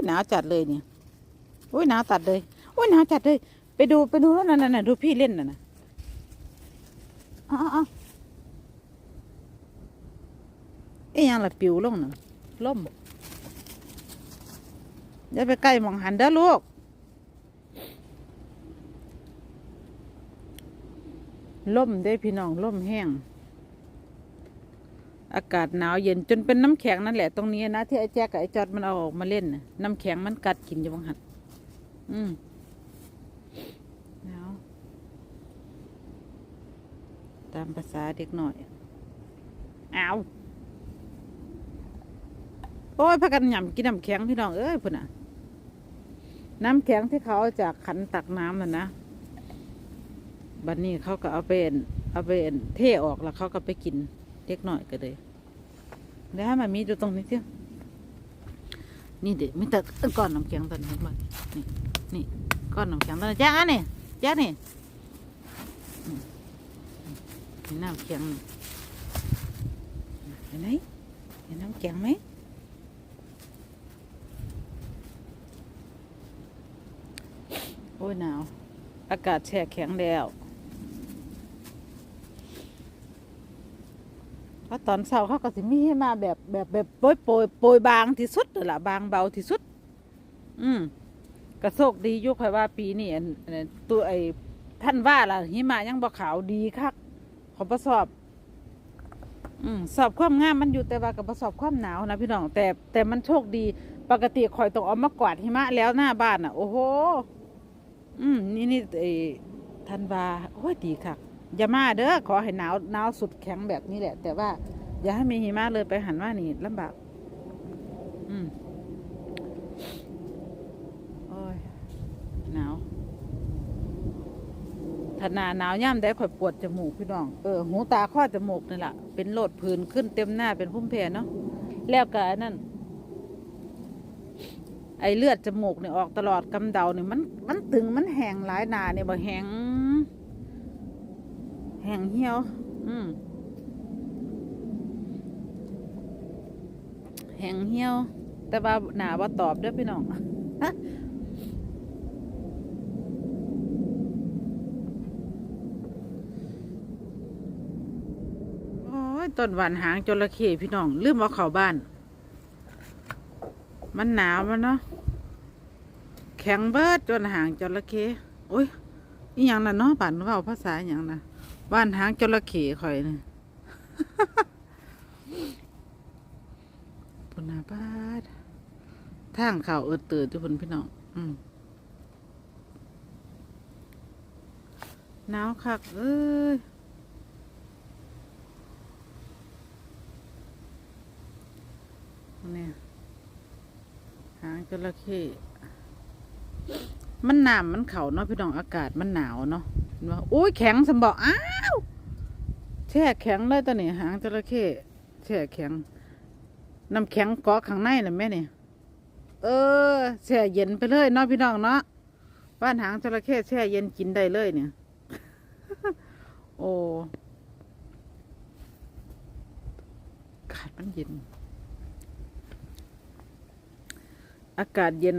ยหนาวจัดเลยเนี่ยโอ้ยหนาวตัดเลยโอ้ยหนาวจัดเลย ไปดูไปดูแล้วนั่นน่ะดูพี่เล่นน่ะนะอ้าวอ้าวเอ๊ยยังละปิวลงน่ะล่มอย่าไปใกล้มองหันเด้อลูกล่มได้พี่น้องล่มแห้ง อากาศหนาวเย็นจนเป็นน้ำแข็งนั่นแหละตรงนี้นะที่ไอ้แจ๊กกับไอ้จอดมันเอาออกมาเล่นน่ะน้ำแข็งมันกัดกินอยู่บังหัดอืมหนาวตามภาษาเด็กหน่อยเอาโอ้ยพากันหย่ำกินน้ำแข็งพี่น้องเอ้ยพุ่นน่ะ น้ำแข็งที่เขาจากขันตักน้ำน่ะนะบัดนนี้เขาก็เอาไปเอ็นเอาไปเอ็นเทออกแล้วเขาก็ไปกิน เล็กหน่อยก็เลยเดี๋ยวให้มามีดูตรงนี้เที่ยนี่เด็กไม่แต่ก้อนน้ำแข็งตอนนี้เห็นบ่นี่นี่ก้อนน้ำแข็งตอนนี้แจ๊กอันนี่แจ๊กนี่นี่น้ำแข็งเห็นไหมเห็นน้ำแข็งไหมโอ้ยหนาว อากาศแช่แข็งแล้ว เพราะ ตอนเช้าเขาก็สิมีให้มาแบบแบบแบบโปรยโปรยโปรยบางที่สุดนั่นล่ะบางเบาที่สุด อืมกระโชคดีอยุคใครว่าปีนี้อันอันนั้นตัวไอ้ท่านว่าล่ะหิมะยังบ่ขาวดีคักขอประสอบ อืมสอบความงามมันอยู่แต่ว่ากับประสอบความหนาวนะพี่น้องแต่แต่มันโชคดี ปกติคอยต้องเอามากวาดหิมะแล้วหน้าบ้านอะ โอ้โห อืม นี่นี่ไอ้ท่านว่าโอ้ยดีคัก อย่ามาเด้อขอให้หนาวหนาวสุดแข็งแบบนี้แหละ แต่ว่า อย่าให้มีหิมะเลยไปหันว่านี่ลำบาก อืมโอ้ยหนาวถ้าหนาหนาวย่ำได้ข่อยปวดจมูกพี่น้องเออหูตาข้อจมูกนี่แหละเป็นโรดผื่นขึ้นเต็มหน้าเป็นพุ่มแผ่เนาะแล้วก็อันนั่นไอเลือดจมูกเนี่ยออกตลอดกำเดาเนี่ยมันมันตึงมันแหงหลายหนาเนี่ยบ่แหง ห้งเหี่ยว อืมแห้งเหี่ยว แต่ว่าหนาว่าตอบเด้อพี่น้องโอ้ยต้นหวานหางจระเข้พี่น้อง ลืมเอาเข้าบ้าน มันหนาวมันเนาะแข็งเบิดจนหางจระเข้โอ้ยอีหยังน่ะเนาะบ้านเว่าภาษาอย่างน่ะ บ้านหางจระเข้ข่อยนี่ปุนาบาดทางข่าวเออเตือทุกคนพี่น้อง อืมหนาวคัก เอ้ยนี่หางจระเข้มันหนามมันเข่าเนาะพี่น้องอากาศมันหนาวเนาะ ว่าโอ้ยแข็งสมบอกอ้าวแช่แข็งเลยตอนนี้หางจระเข้แช่แข็งน้ำแข็งเกาะข้างในน่ะแม่เนี่ยเออแช่เย็นไปเลยเนาะพี่น้องเนาะบ้านหางจระเข้แช่เย็นกินได้เลยเนี่ย โอ้อากาศมันเย็น อากาศเย็น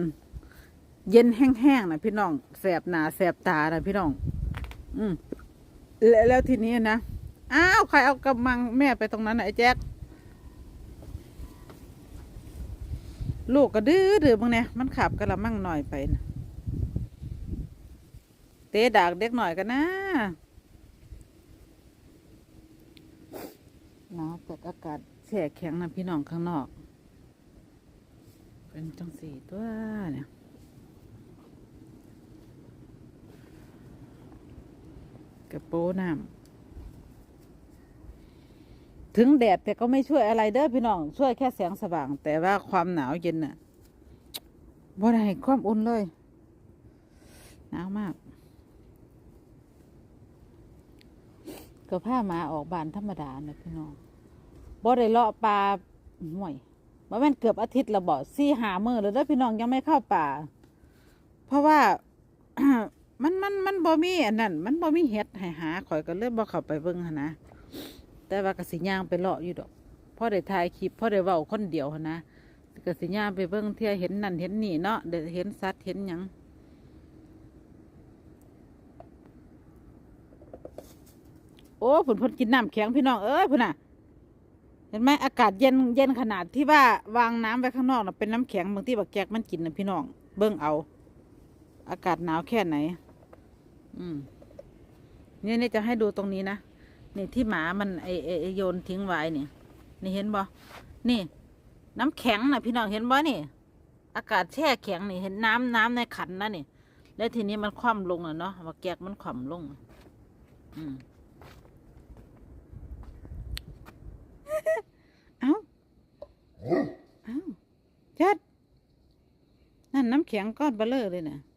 เย็นแห้งๆนะพี่น้องแสบหนาแสบตานะพี่น้อง อืมแล้วแล้วทีนี้นะ อ้าว ใครเอากำมังแม่ไปตรงนั้นนะไอ้แจ๊คลูกก็ดื้อดื้อบางเนี่ยมันขับกระมังหน่อยไปนะเตะดากเด็กหน่อยกันนะหนาวจัดอากาศแช่แข็งนะพี่น้องข้างนอก เป็นจังสี่ตัวเนี่ย กระโปงน้ำถึงแดดแต่ก็ไม่ช่วยอะไรเด้อพี่น้อง ช่วยแค่แสงสว่าง แต่ว่าความหนาวเย็นน่ะบ่ได้ความอุ่นเลยหนาวมาก ก็ผ้ามาออกบานธรรมดานะพี่น้องบ่ได้เลาะปลาห่วยบ่แม่นเกือบอาทิตย์ละบ่สี่หามือแล้วเด้อพี่น้องยังไม่เข้าป่า เพราะว่า มันมันมันบ่มีอันนั้นมันบ่มีเห็ดให้หาข่อยก็เลยบ่เข้าไปเบิ่งหั้นนะ แต่ว่ากสิย่างไปเลาะอยู่ดอกพ่อได้ถ่ายคลิปพ่อได้เว้าคนเดียวหั้นนะก็สิย่างไปเบิ่งเที่ยเห็นนั่นเห็นนี่เนาะเดี๋ยวเห็นสัตว์เห็นหยังโอ้ผุนเพนกินน้ำแข็งพี่น้องเอ้ยพุ่นน่ะ เห็นไหมอากาศเย็นเย็นขนาดที่ว่าวางน้ำไว้ข้างนอกนะเป็นน้ำแข็งบางที่บักแจกมันกินนะพี่น้อง เบิ่งเอา อากาศหนาวแค่ไหน อืมเนี่ยนี่จะให้ดูตรงนี้นะนี่ที่หมามันไอไอไอโยนทิ้งไว้เนี่ยนี่เห็นบ่นี่ น้ำแข็งนะพี่น้องเห็นบ่นี่ อากาศแช่แข็งนี่เห็นน้ำน้ำในขันนะนี่ แล้วทีนี้มันคว่ำลงอะเนาะบักแจกมันคว่ำลง อืมเอ้าเอ้าจัดนั่นน้ำแข็งก้อนเบลเลอเลยนะโ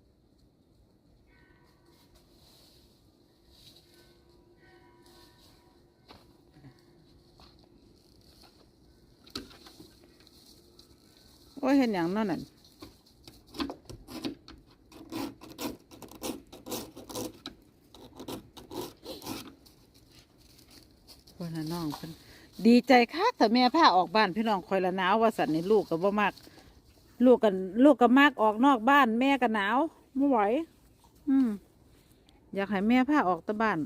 อ้ยเห็นอย่างนั้นน่ะคนละน้องเพิ่นดีใจคักแต่แม่พาออกบ้านพี่น้องคอยละหนาวว่าสันนี่ลูกก็บ่มากลูกกันลูกก็มากออกนอกบ้าน แม่ก็หนาวไม่ไหวอืมอยากให้แม่พาออกตะบ้าน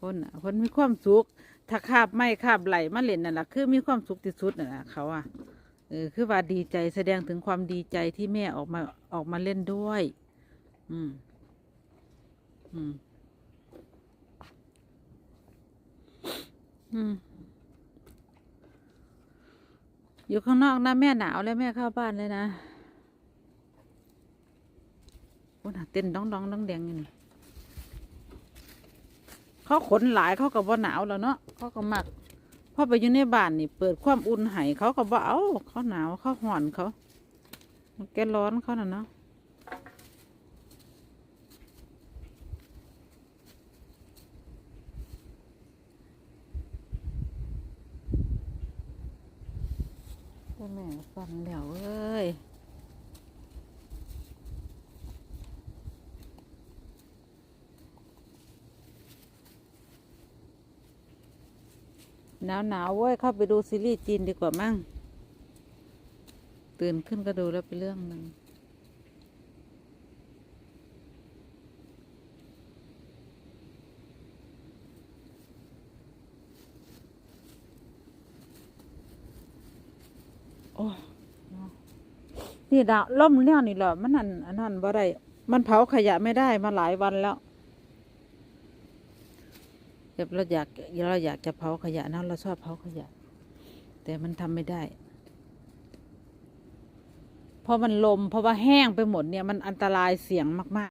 คนน่ะคนมีความสุขถ้าคาบไม่คาบไหลมาเล่นนั่นแหละคือมีความสุขที่สุดน่ะนะเขาอะ เออคือว่าดีใจแสดงถึงความดีใจที่แม่ออกมาออกมาเล่นด้วย อืม อืม อืม อยู่ข้างนอกนะแม่หนาวแล้วแม่เข้าบ้านเลยนะโอ้น่ะเต้นดองดองดองแดงอยู่นี่เขาขนหลายเขาก็บ่หนาวแล้วเนาะเขาก็มัก พอไปอยู่ในบ้านนี่ เปิดความอุ่นให้เขาก็บ่เอาเขาหนาวเขาห่อนเขาแกร้อนเขาน่ะเนาะแม่ฟันแล้วเอ้ย หนาวหนาวๆเว้ยเข้าไปดูซีรีส์จีนดีกว่ามั้งตื่นขึ้นก็ดูแล้วเป็นเรื่องหนึ่งโอ้นี่ดาวล่มเนี่ยนี่แหละมันนั่นอันนั้นบ่ได้มันเผาขยะไม่ได้มาหลายวันแล้ว เราอยากเราอยากจะเผาขยะนะเราชอบเผาขยะ แต่มันทำไม่ได้เพราะมันลมเพราะว่าแห้งไปหมดเนี่ยมันอันตรายเสี่ยงมาก